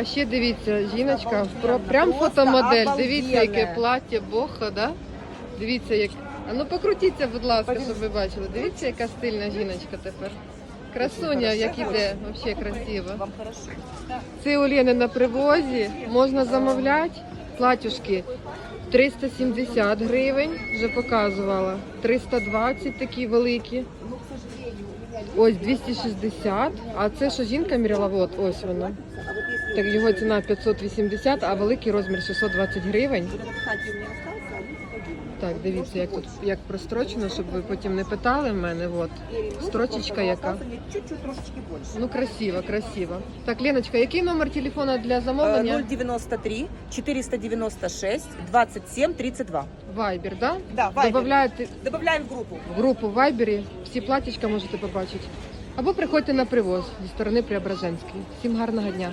А ще дивіться, жіночка, про, прям фотомодель. Дивіться, яке плаття бохо, да? Дивіться, як. А ну покрутіться, будь ласка, щоб ви бачили. Дивіться, яка стильна жіночка тепер. Красуня, як іде, взагалі красиво. Це у Лени на привозі. Можна замовляти. Платюшки 370 гривень, вже показувала. 320 такі великі. Ось 260. А це що жінка міряла? От, ось воно. Так його ціна 580, а великий розмір 620 гривень. Так, дивіться, як тут як прострочено, щоб ви потім не питали в мене. От строчечка яка. Ну красиво, красиво. Так, Леночка, який номер телефона для замовлення? 093 496 27 32. Вайбер, да? Да, Вайбер. Добавляєте Добавляем в группу. в групу в Вайбері, всі платічка можете побачити. Або приходьте на привоз зі сторони Преображенської. Всім гарного дня.